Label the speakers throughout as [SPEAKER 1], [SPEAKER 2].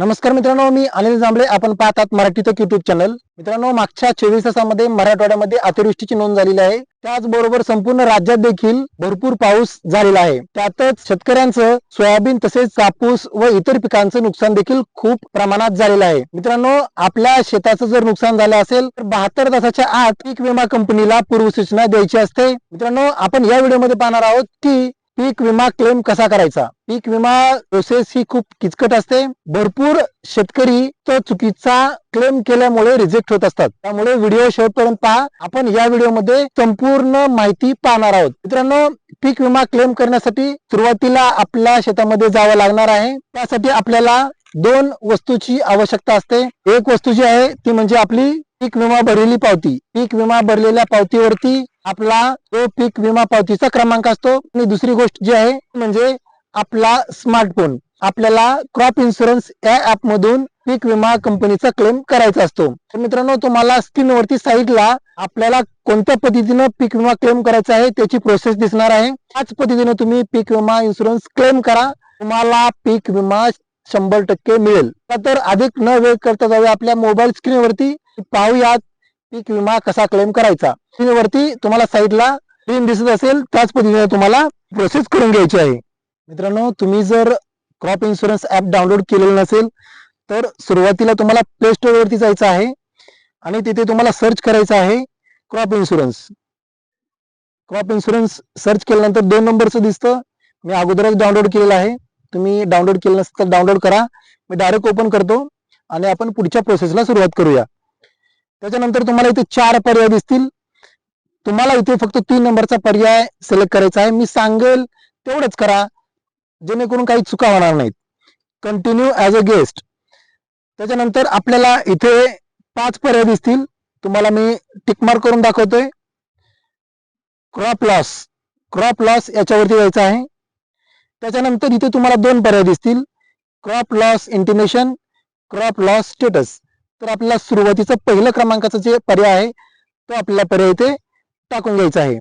[SPEAKER 1] नमस्कार मित्रांनो मी अनिल जांभळे. आपण पाहतात मराठी तक युट्यूब चॅनल मित्रांनो मागच्या चोवीस तासामध्ये मराठवाड्यामध्ये अतिवृष्टीची नोंद झालेली आहे. त्याचबरोबर संपूर्ण राज्यात देखील भरपूर पाऊस झालेला आहे. त्यातच शेतकऱ्यांचं सोयाबीन तसेच कापूस व इतर पिकांचं नुकसान देखील खूप प्रमाणात झालेलं आहे. मित्रांनो आपल्या शेताचं जर नुकसान झालं असेल तर बहात्तर तासाच्या आत पीक विमा कंपनीला पूर्वसूचना द्यायची असते. मित्रांनो आपण या व्हिडिओमध्ये पाहणार आहोत की पीक विमा क्लेम कसा करायचा? पीक विमा प्रोसेस ही खूप किचकट असते. भरपूर शेतकरी तो चुकीचा क्लेम केल्यामुळे रिजेक्ट होत असतात. त्यामुळे व्हिडिओ शेवटपर्यंत पहा. आपण या व्हिडिओमध्ये संपूर्ण माहिती पाहणार आहोत. मित्रांनो पीक विमा क्लेम करण्यासाठी सुरुवातीला आपल्या शेतामध्ये जावं लागणार आहे. त्यासाठी आपल्याला दोन वस्तूची आवश्यकता असते. एक वस्तू जी आहे ती म्हणजे आपली पीक विमा भरलेली पावती. पीक विमा भरलेल्या पावतीवरती आपला जो पीक विमा पावतीचा क्रमांक असतो. आणि दुसरी गोष्ट जी आहे म्हणजे आपला स्मार्टफोन आपल्याला क्रॉप इन्शुरन्स या ऍप मधून पीक विमा कंपनीचा क्लेम करायचा असतो. तर मित्रांनो तुम्हाला स्क्रीनवरती साईडला आपल्याला कोणत्या पद्धतीनं पीक विमा क्लेम करायचा आहे त्याची प्रोसेस दिसणार आहे. त्याच पद्धतीनं तुम्ही पीक विमा इन्शुरन्स क्लेम करा. तुम्हाला पीक विमा शंभर टक्के मिळेल. तर अधिक न वेळ करता जाऊया आपल्या मोबाईल स्क्रीनवरती पाहूयात पीक विमा कसा क्लेम करायचा. स्क्रीनवरती तुम्हाला साईडला स्क्रीन दिसत असेल त्याच पद्धतीने तुम्हाला प्रोसेस करून घ्यायची आहे. मित्रांनो तुम्ही जर क्रॉप इन्शुरन्स ऍप डाउनलोड केलेलं नसेल तर सुरुवातीला तुम्हाला प्ले स्टोर वरती जायचं आहे आणि तिथे तुम्हाला सर्च करायचं आहे crop insurance crop insurance search केल्यानंतर दोन नंबरचं दिसतं. मी अगोदरच डाउनलोड केलेलं आहे. तुम्ही डाउनलोड केलं नसेल तर डाउनलोड करा. मी डायरेक्ट ओपन करतो आणि आपण पुढच्या प्रोसेसला सुरुवात करूया. त्याच्यानंतर तुम्हाला इथे चार पर्याय दिसतील. तुम्हाला इथे फक्त तीन नंबरचा पर्याय सिलेक्ट करायचा आहे. मी सांगेल तेवढंच करा जेणेकरून काही चुका होणार नाहीत. कंटिन्यू ॲज अ गेस्ट त्याच्यानंतर आपल्याला इथे पाच पर्याय दिसतील. तुम्हाला मी टिकमार्क करून दाखवतोय. क्रॉप लॉस क्रॉप लॉस याच्यावरती जायचं आहे. त्याच्यानंतर इथे तुम्हाला दोन पर्याय दिसतील. Crop loss intimation crop loss status तर आपल्याला सुरुवातीचं पहिलं क्रमांकाचं जे पर्याय आहे तो आपल्याला पर्याय इथे टाकून घ्यायचा आहे.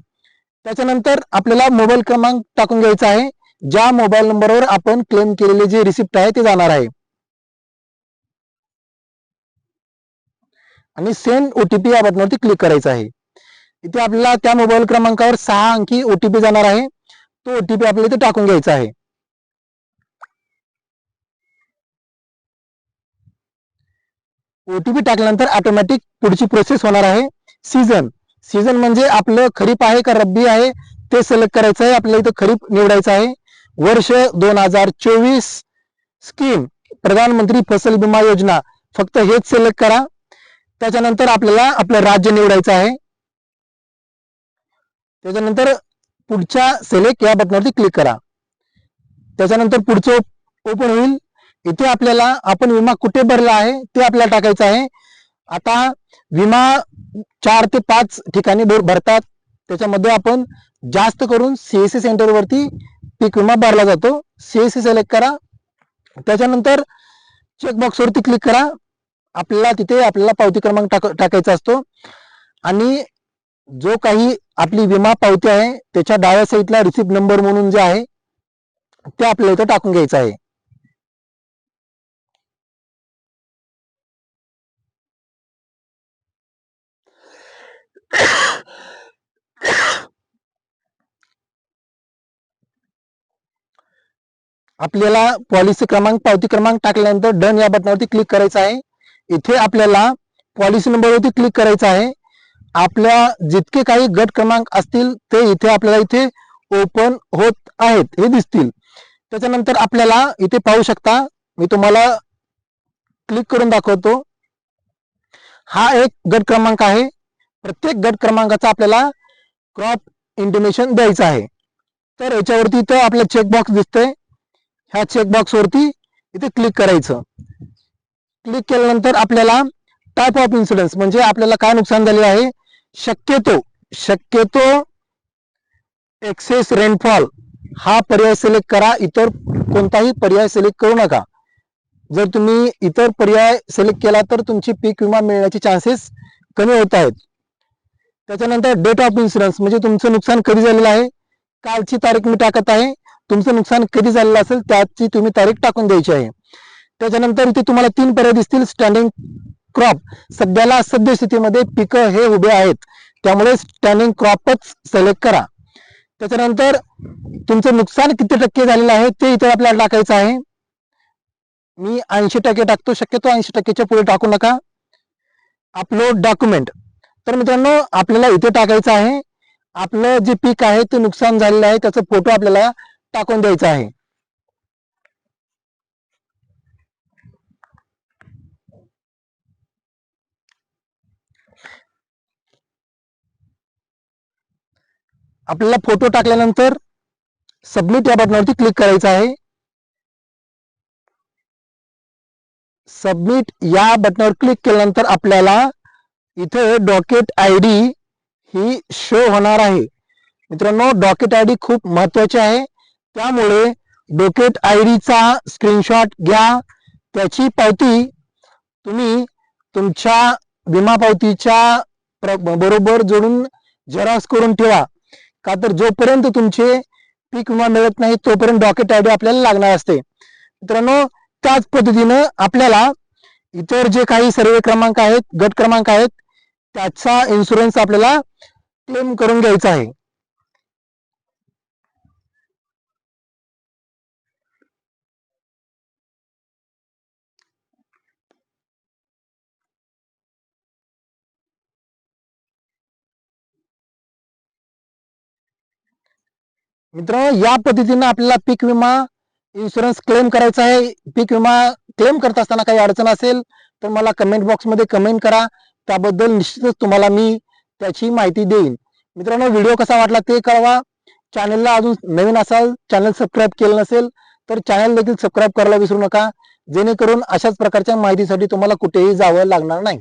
[SPEAKER 1] त्याच्यानंतर आपल्याला मोबाईल क्रमांक टाकून घ्यायचा आहे. ज्या मोबाईल नंबरवर आपण क्लेम केलेले जे रिसिप्ट आहे ते जाणार आहे. आणि सेंड ओटीपी या बटनावरती क्लिक करायचं आहे. इथे आपल्याला त्या मोबाईल क्रमांकावर सहा अंकी ओटीपी जाणार आहे. तो ओटीपी आपल्याला इथे टाकून घ्यायचा आहे. ओटीपी टाकल्यानंतर ऑटोमॅटिक पुढची प्रोसेस होणार आहे. सीझन सीझन म्हणजे आपलं खरीप आहे का रब्बी आहे ते सिलेक्ट करायचं आहे. आपल्याला इथं खरीप निवडायचं आहे. वर्ष दोन हजार चोवीस स्कीम प्रधानमंत्री फसल विमा योजना. फक्त हेच सिलेक्ट करा. त्याच्यानंतर आपल्याला आपलं राज्य निवडायचं आहे. त्याच्यानंतर पुढच्या सिलेक्ट या बटनावरती क्लिक करा. त्याच्यानंतर पुढचं ओपन होईल. इथे आपल्याला आपण विमा कुठे भरला आहे ते आपल्याला टाकायचं आहे. आता विमा चार ते पाच ठिकाणी भर- भरतात. त्याच्यामध्ये आपण जास्त करून सीएससी सेंटरवरती पीक विमा भरला जातो. सीएससी सिलेक्ट करा. त्याच्यानंतर चेकबॉक्सवरती क्लिक करा. आपल्याला तिथे आपल्याला पावती क्रमांक टाक- टाकायचा असतो. आणि जो काही आपली विमा पावती आहे त्याच्या डाव्या साईडला रिसिप्ट नंबर म्हणून जे आहे ते आपल्याला इथं टाकून घ्यायचं आहे. आपल्याला पॉलिसी क्रमांक पावती क्रमांक टाकल्यानंतर डन या बटनावरती क्लिक करायचं आहे. इथे आपल्याला पॉलिसी नंबरवरती क्लिक करायचं आहे. आपल्या जितके काही गट क्रमांक असतील ते इथे आपल्याला इथे ओपन होत आहेत हे दिसतील. त्याच्यानंतर आपल्याला इथे पाहू शकता मी तुम्हाला क्लिक करून दाखवतो. हा एक गट क्रमांक आहे. प्रत्येक गट क्रमांकाचा आपल्याला क्रॉप इंटिमेशन द्यायचं आहे. तर याच्यावरती इथं आपलं चेकबॉक्स दिसतंय. ह्या चेकबॉक्सवरती इथे क्लिक करायचं. क्लिक केल्यानंतर आपल्याला टाईप ऑफ इन्सिडन्स म्हणजे आपल्याला काय नुकसान झाले आहे शक्यतो शक्यतो एक्सेस रेनफॉल हा पर्याय सिलेक्ट करा. इतर कोणताही पर्याय सिलेक्ट करू नका. जर तुम्ही इतर पर्याय सिलेक्ट केला तर तुमची पीक विमा मिळण्याचे चान्सेस कमी होत आहेत. त्याच्यानंतर डेट ऑफ इन्शुरन्स म्हणजे तुमचं नुकसान कधी झालेलं आहे? कालची तारीख मी टाकत आहे. तुमचं नुकसान कधी झालेलं असेल? त्याची तुम्ही तारीख टाकून द्यायची आहे. त्याच्यानंतर इथे तुम्हाला तीन पर्याय दिसतील. स्टँडिंग क्रॉप सध्याला सद्यस्थितीमध्ये पिकं हे उभे आहेत. त्यामुळे स्टॅनिंग क्रॉपच सिलेक्ट करा. त्याच्यानंतर तुमचं नुकसान किती टक्के झालेलं आहे ते इथे आपल्याला टाकायचं आहे. मी ऐंशी टक्के टाकतो. शक्यतो ऐंशी टक्केच्या पुढे टाकू नका. अपलोड डॉक्युमेंट तर मित्रांनो आपल्याला इथे टाकायचं आहे. आपलं जे पीक आहे ते नुकसान झालेलं आहे. त्याचा फोटो आपल्याला टाकून द्यायचा आहे. आपल्याला फोटो टाकल्यानंतर सबमिट या बटनावरती क्लिक करायचं आहे. सबमिट या बटनावर क्लिक केल्यानंतर आपल्याला इथे डॉकेट आय डी ही शो होणार आहे. मित्रांनो डॉकेट आय डी खूप महत्वाची आहे. त्यामुळे डॉकेट आय डीचा स्क्रीनशॉट घ्या. त्याची पावती तुम्ही तुमच्या विमा पावतीच्या प्र- बरोबर जोडून झेरॉक्स करून ठेवा. का तर जोपर्यंत तुमचे पीक विमा मिळत नाही तोपर्यंत डॉकेट आय आपल्याला लागणार असते. मित्रांनो त्याच पद्धतीनं आपल्याला इतर जे काही सर्वे क्रमांक आहेत गट क्रमांक आहेत त्याचा इन्शुरन्स आपल्याला क्लेम करून घ्यायचा आहे. मित्रांनो या पद्धतीनं आपल्याला पीक विमा इन्शुरन्स क्लेम करायचा आहे. पीक विमा क्लेम करत असताना काही अडचण असेल तर मला कमेंट बॉक्समध्ये कमेंट करा. त्याबद्दल निश्चितच तुम्हाला मी त्याची माहिती देईन. मित्रांनो व्हिडिओ कसा वाटला ते कळवा. चॅनलला अजून नवीन असाल चॅनल सबस्क्राईब केलं नसेल तर चॅनल देखील सबस्क्राईब करायला विसरू नका. जेणेकरून अशाच प्रकारच्या माहितीसाठी तुम्हाला कुठेही जावं लागणार नाही.